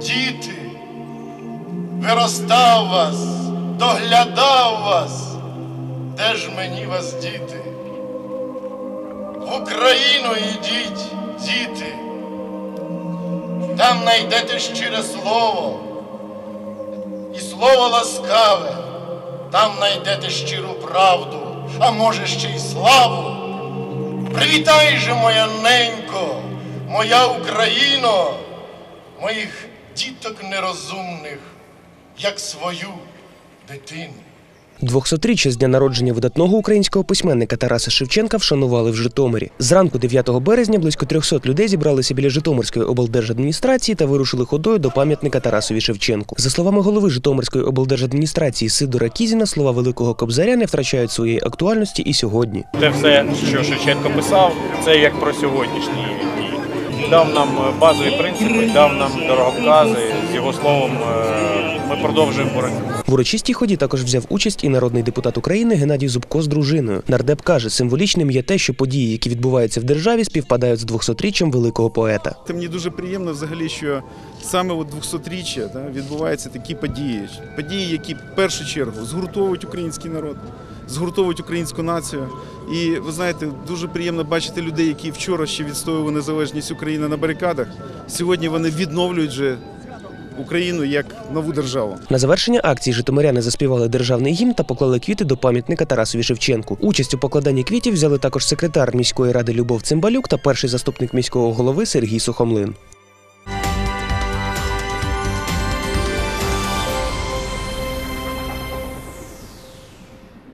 Діти, виростав вас, доглядав вас. Де ж мені вас, діти? В Україну ідіть, діти. Там знайдете щире слово і слово ласкаве, там знайдете щиру правду, а може ще й славу. Привітай же, моя ненько, моя Україно, моїх діток нерозумних, як свою дитину. 200-річчя з дня народження видатного українського письменника Тараса Шевченка вшанували в Житомирі. Зранку 9 березня близько 300 людей зібралися біля Житомирської облдержадміністрації та вирушили ходою до пам'ятника Тарасові Шевченку. За словами голови Житомирської облдержадміністрації Сидора Кізіна, слова великого кобзаря не втрачають своєї актуальності і сьогодні. Те все, що Шевченко писав, це як про сьогоднішні дні. Дав нам е, базові принципи, дав нам дороговкази. З його словом, е, ми продовжуємо боротьбу. В урочистій ході також взяв участь і народний депутат України Геннадій Зубко з дружиною. Нардеп каже, символічним є те, що події, які відбуваються в державі, співпадають з 200-річчям великого поета. Та мені дуже приємно взагалі, що саме от 200-річчя відбуваються такі події. Події, які в першу чергу згуртовують український народ, згуртовують українську націю. І ви знаєте, дуже приємно бачити людей, які вчора ще відстоювали незалежність України на барикадах. Сьогодні вони відновлюють же Україну як нову державу. На завершення акції житомиряни заспівали державний гімн та поклали квіти до пам'ятника Тарасові Шевченку. Участь у покладанні квітів взяли також секретар міської ради Любов Цимбалюк та перший заступник міського голови Сергій Сухомлин.